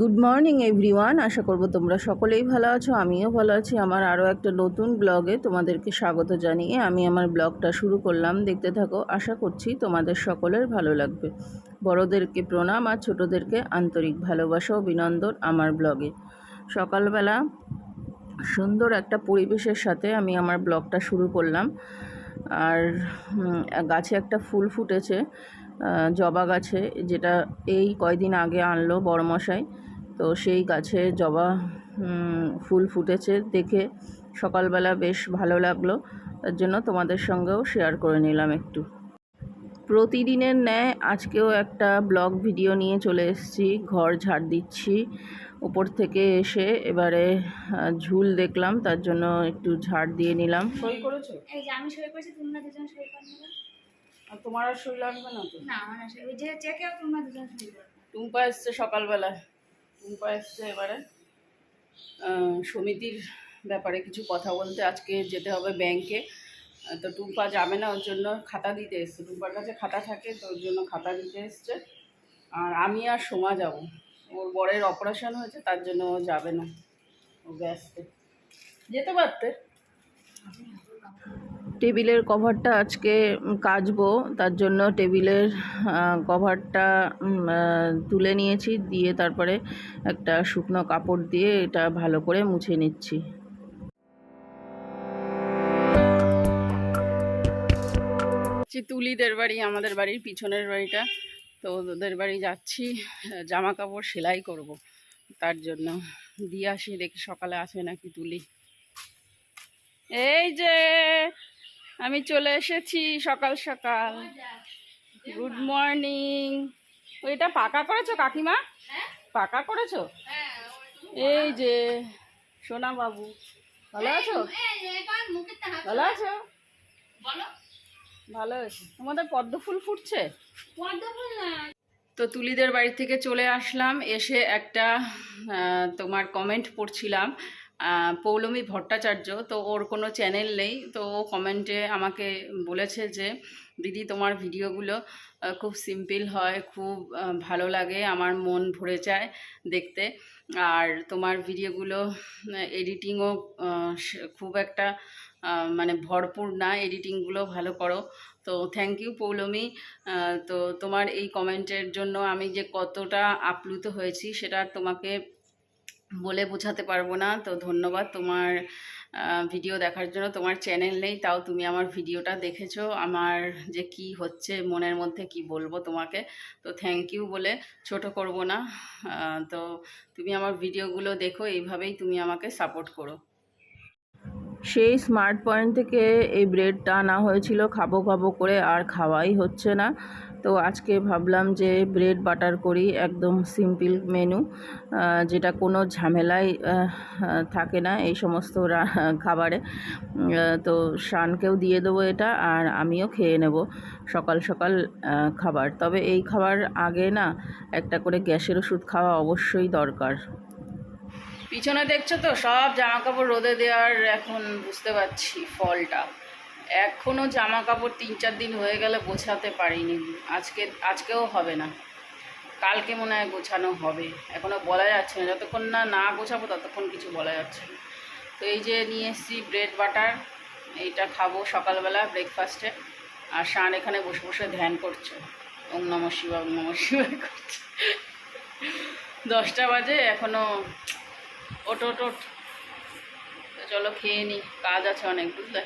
Good morning everyone আশা করব তোমরা সকলেই ভালো আছো, আমিও ভালো আছি। আমার আরও একটা নতুন ব্লগে তোমাদেরকে স্বাগত জানিয়ে আমি আমার ব্লগটা শুরু করলাম। দেখতে থাকো, আশা করছি তোমাদের সকলের ভালো লাগবে। বড়দেরকে প্রণাম আর ছোটোদেরকে আন্তরিক ভালোবাসা ও বিনন্দন আমার ব্লগে। সকালবেলা সুন্দর একটা পরিবেশের সাথে আমি আমার ব্লগটা শুরু করলাম। আর গাছে একটা ফুল ফুটেছে জবা গাছে, যেটা এই কয়দিন আগে আনলো বড়মশাই। তো সেই গাছে জবা ফুল ফুটেছে দেখে সকালবেলা বেশ ভালো লাগল। তার জন্য তোমাদের সঙ্গেও শেয়ার করে নিলাম একটু। প্রতিদিনের ন্যায় আজকেও একটা ব্লগ ভিডিও নিয়ে চলে এসেছি। ঘর ঝাড় দিচ্ছি। উপর থেকে এসে এবারে ঝুল দেখলাম তার জন্য একটু ঝাড় দিয়ে নিলাম। সই করেছ? এই যে আমি সই করেছি তোমরা দুজন সই করে আর তোমার আর সই লাগবে না তো? না আমার আসলে ওই যে চেকেও তোমরা দুজন সই করবে টুম্পা এসছে সকালবেলায়। এসছে এবারে? সমিতির ব্যাপারে কিছু কথা বলতে আজকে যেতে হবে ব্যাংকে। তো টুম্পা যাবে না, ওর জন্য খাতা দিতে এসছে। টুম্পার কাছে খাতা থাকে, তো ওর জন্য খাতা দিতে এসছে। আর আমি আর সোমা যাব। ওর বরের অপারেশন হয়েছে, তার জন্য ও যাবে না। ও ব্যস্ত। যেতে পারতে। টেবিলের কভারটা আজকে কাচবো, তার জন্য টেবিলের কভারটা তুলে নিয়েছি, দিয়ে তারপরে একটা শুকনো কাপড় দিয়ে এটা ভালো করে মুছে নিচ্ছি। তুলিদের বাড়ি, আমাদের বাড়ির পিছনের বাড়িটা। তো ওদের বাড়ি যাচ্ছি জামা কাপড় সেলাই করব, তার জন্য। দিয়ে আসি, দেখি সকালে আসে নাকি তুলি। এই যে আমি চলে এসেছি সকাল সকাল। গুড মর্নিং ওইটা পাকা করেছ কাকিমা? পাকা করেছ? এই যে সোনা বাবু ভালো আছো? ভালো আছো? ভালো আছে। তোমাদের পদ্ম ফুল ফুটছে? তো তুলিদের বাড়ি থেকে চলে আসলাম এসে একটা তোমার কমেন্ট পড়ছিলাম। পৌলমী ভট্টাচার্য, তো ওর কোনো চ্যানেল নেই, তো ও কমেন্টে আমাকে বলেছে যে, দিদি, তোমার ভিডিওগুলো খুব সিম্পল হয়, খুব ভালো লাগে, আমার মন ভরে যায় দেখতে। আর তোমার ভিডিওগুলো এডিটিংও খুব একটা মানে ভরপুর না এডিটিংগুলো ভালো করো। তো থ্যাংক ইউ পৌলমী। তো তোমার এই কমেন্টের জন্য আমি যে কতটা আপ্লুত হয়েছি, সেটা তোমাকে বলে বোঝাতে পারব না। তো ধন্যবাদ তোমার ভিডিও দেখার জন্য। তোমার চ্যানেল নেই, তাও তুমি আমার ভিডিওটা দেখেছ। আমার যে কি হচ্ছে, মনের মধ্যে কি বলব তোমাকে? তো থ্যাংক ইউ বলে ছোট করব না। তো তুমি আমার ভিডিওগুলো দেখো, এইভাবেই তুমি আমাকে সাপোর্ট করো। সেই স্মার্ট পয়েন্ট থেকে এই ব্রেডটা আনা হয়েছিল, খাব খাব করে, আর খাওয়াই হচ্ছে না। তো আজকে ভাবলাম যে ব্রেড বাটার করি, একদম সিম্পল মেনু যেটা কোনো ঝামেলাই থাকে না এই সমস্ত খাবারে। তো শানকেও দিয়ে দেবো এটা আর আমিও খেয়ে নেব সকাল সকাল খাবার। তবে এই খাবার আগে না একটা করে গ্যাসের ওষুধ খাওয়া অবশ্যই দরকার। পিছনে দেখছ তো সব জামা কাপড় রোদে দেওয়ার এখন বুঝতে পারছি ফলটা। এখনও জামা কাপড় তিন চার দিন হয়ে গেলে গোছাতে পারিনি। আজকে, আজকেও হবে না। কালকে মনে হয় গোছানো হবে। এখনও বলা যাচ্ছে না। যতক্ষণ না না গোছাবো ততক্ষণ কিছু বলা যাচ্ছে না। তো এই যে নিয়ে এসেছি ব্রেড বাটার এইটা খাব সকালবেলা ব্রেকফাস্টে আর শান এখানে বসে বসে ধ্যান করছে। ওম নম শিবা ওম নম শিবায় করছে। দশটা বাজে এখনও ওট ওট চলো খেয়ে নি। কাজ আছে অনেক, বুঝলে?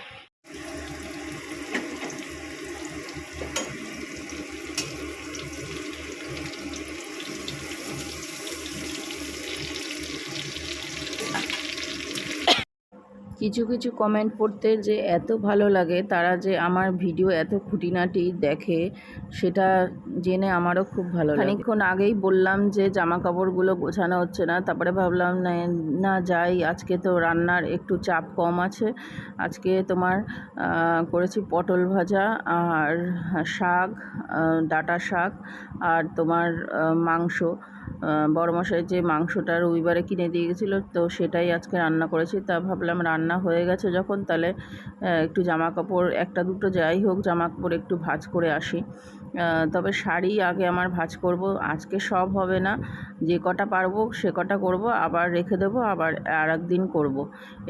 কিছু কিছু কমেন্ট পড়তে যে এত ভালো লাগে, তারা যে আমার ভিডিও এত খুঁটিনাটি দেখে, সেটা জেনে আমারও খুব ভালো লাগে। খানিকক্ষণ আগেই বললাম যে জামা কাপড়গুলো গোছানো হচ্ছে না, তারপরে ভাবলাম না যাই, আজকে তো রান্নার একটু চাপ কম আছে। আজকে তোমার করেছি পটল ভাজা আর শাক ডাটা শাক আর তোমার মাংস। বড়মশাই যে মাংসটা রবিবারে কিনে দিয়ে গেছিল, তো সেটাই আজকে রান্না করেছি। তা ভাবলাম রান্না হয়ে গেছে যখন, তাহলে একটু জামা কাপড় একটা দুটো যাই হোক জামা কাপড় একটু ভাজ করে আসি। তবে শাড়ি আগে আমার ভাজ করব, আজকে সব হবে না। যে কটা পারব, সে কটা করব, আবার রেখে দেবো, আবার আর একদিন করব।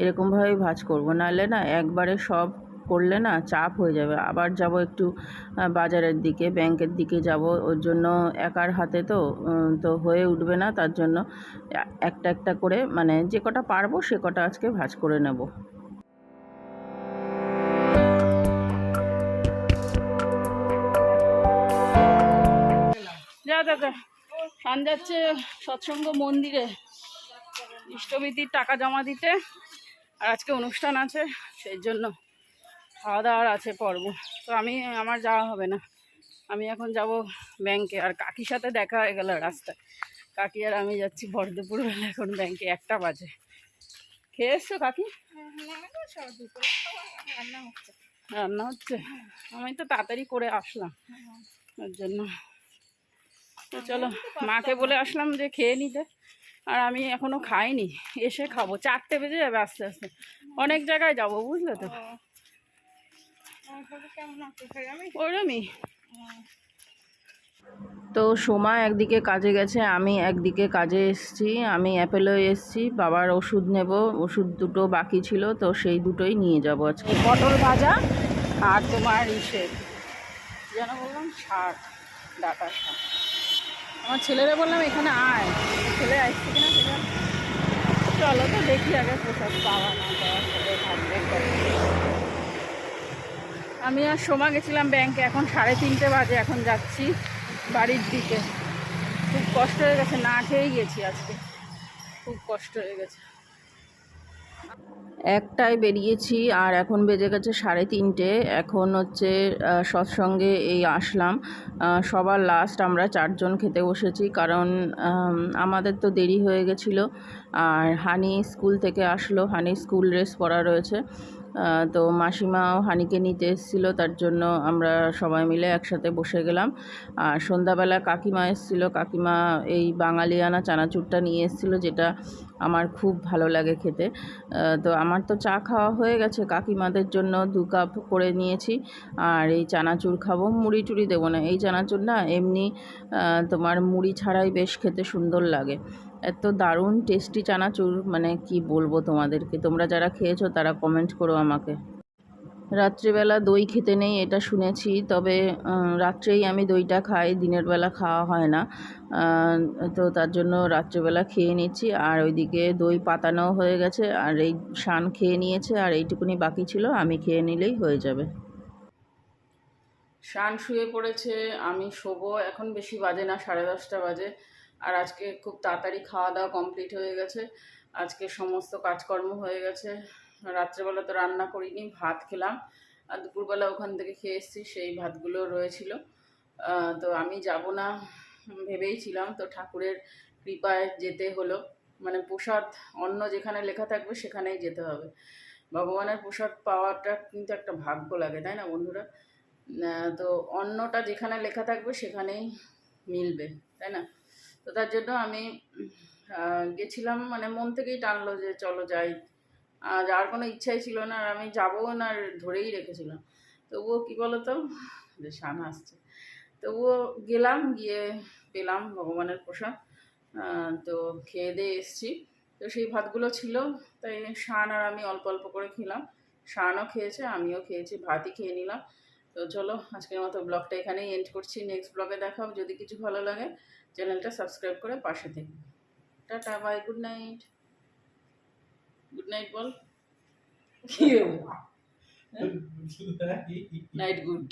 এরকমভাবেই ভাজ করব। নাহলে না, একবারে সব করলে না চাপ হয়ে যাবে। আবার যাব একটু বাজারের দিকে, ব্যাংকের দিকে যাব। ওর জন্য একার হাতে তো তো হয়ে উঠবে না। তার জন্য একটা একটা করে মানে যে কটা পারব সে কটা আজকে ভাজ করে নেব। যা যাচ্ছে সৎসঙ্গ মন্দিরে। ইষ্টবিধির টাকা জমা দিতে। আর আজকে অনুষ্ঠান আছে, সেই জন্য। খাওয়া দাওয়ার আছে পর্ব। তো আমি, আমার যাওয়া হবে না। আমি এখন যাব ব্যাংকে আর কাকির সাথে দেখা হয়ে গেল রাস্তায়। কাকি আর আমি যাচ্ছি ভর দুপুরবেলা এখন ব্যাংকে একটা বাজে। খেয়ে এসছো কাকি? রান্না হচ্ছে। আমি তো তাড়াতাড়ি করে আসলাম। ওর জন্য। তো চলো, মাকে বলে আসলাম যে খেয়ে নিতে। আর আমি এখনও খাইনি। এসে খাব। চারটে বেজে যাবে আস্তে আস্তে। অনেক জায়গায় যাব, বুঝলে তো? ওরমই। তো সোমা একদিকে কাজে গেছে আমি একদিকে কাজে এসেছি আমি অ্যাপেলো এসেছি বাবার ওষুধ নেব ওষুধ দুটো বাকি ছিল তো সেই দুটোই নিয়ে যাব আজকে। পটল ভাজা আর তোমার ইসে যেন বললাম? শাক ডাটা শাক আমার ছেলেরা বললাম এখানে আয়। ছেলে আসছে কিনা সেটা চলো তো দেখি আগে প্রসাদ পাওয়া না পাওয়া ছেলে থাকবে কবে। আমি আর সোমা গেছিলাম ব্যাংকে, এখন সাড়ে তিনটে বাজে, এখন যাচ্ছি বাড়ির দিকে। খুব কষ্ট হয়ে গেছে, না খেয়েই গেছি আজকে। খুব কষ্ট হয়ে গেছে। একটাই বেরিয়েছি, আর এখন বেজে গেছে সাড়ে তিনটে। এখন হচ্ছে সৎসঙ্গে এই আসলাম। সবার লাস্ট আমরা চারজন খেতে বসেছি, কারণ আমাদের তো দেরি হয়ে গেছিল। আর হানি স্কুল থেকে আসলো হানি স্কুল ড্রেস পরা রয়েছে। তো মাসিমাও হানিকে নিতে এসেছিল, তার জন্য আমরা সবাই মিলে একসাথে বসে গেলাম। আর সন্ধ্যাবেলা কাকিমা এসেছিল, কাকিমা এই বাঙালিয়ানা চানাচুরটা নিয়ে এসেছিল, যেটা আমার খুব ভালো লাগে খেতে। তো আমার তো চা খাওয়া হয়ে গেছে, কাকিমাদের জন্য দু কাপ করে নিয়েছি। আর এই চানাচুর খাব, মুড়ি টুড়ি দেবো না। এই চানাচুর না, এমনি তোমার মুড়ি ছাড়াই বেশ খেতে সুন্দর লাগে। এত দারুণ টেস্টি চানাচুর মানে কি বলব তোমাদেরকে? তোমরা যারা খেয়েছো তারা কমেন্ট করো আমাকে। রাত্রিবেলা দই খেতে নেই, এটা শুনেছি, তবে রাত্রেই আমি দইটা খাই, দিনের বেলা খাওয়া হয় না। তো তার জন্য রাত্রিবেলা খেয়ে নিচ্ছি, আর ওইদিকে দই পাতানো হয়ে গেছে, আর এই শান খেয়ে নিয়েছে, আর এইটুকুনি বাকি ছিল, আমি খেয়ে নিলেই হয়ে যাবে। শান শুয়ে পড়েছে, আমি শোবো, এখন বেশি বাজে না, সাড়ে দশটা বাজে। আর আজকে খুব তাড়াতাড়ি খাওয়া দাওয়া কমপ্লিট হয়ে গেছে। আজকে সমস্ত কাজকর্ম হয়ে গেছে। রাত্রেবেলা তো রান্না করিনি, ভাত খেলাম। আর দুপুরবেলা ওখান থেকে খেয়ে এসেছি, সেই ভাতগুলো রয়েছিল। তো আমি যাব না ভেবেই ছিলাম, তো ঠাকুরের কৃপায় যেতে হলো। মানে প্রসাদ অন্য যেখানে লেখা থাকবে সেখানেই যেতে হবে। ভগবানের প্রসাদ পাওয়াটা কিন্তু একটা ভাগ্য লাগে, তাই না বন্ধুরা? তো অন্যটা যেখানে লেখা থাকবে সেখানেই মিলবে, তাই না? তো তার জন্য আমি গেছিলাম মানে মন থেকেই টানলো যে চলো যাই। যাওয়ার কোনো ইচ্ছাই ছিল না, আর আমি যাব না, আর ধরেই রেখেছিলাম। তবুও কী বলো তো যে শান আসছে। তবুও গেলাম, গিয়ে পেলাম ভগবানের প্রসাদ। তো খেয়ে দিয়ে এসছি। তো সেই ভাতগুলো ছিল, তাই শান আর আমি অল্প অল্প করে খেলাম। শানও খেয়েছে, আমিও খেয়েছি, ভাতই খেয়ে নিলাম। তো চলো আজকের মতো ব্লগটা এখানেই এন্ড করছি। নেক্সট ব্লগে দেখাও যদি কিছু ভালো লাগে চ্যানেলটা সাবস্ক্রাইব করে পাশে থেকে। Ta ta bye good night good night বল। Night good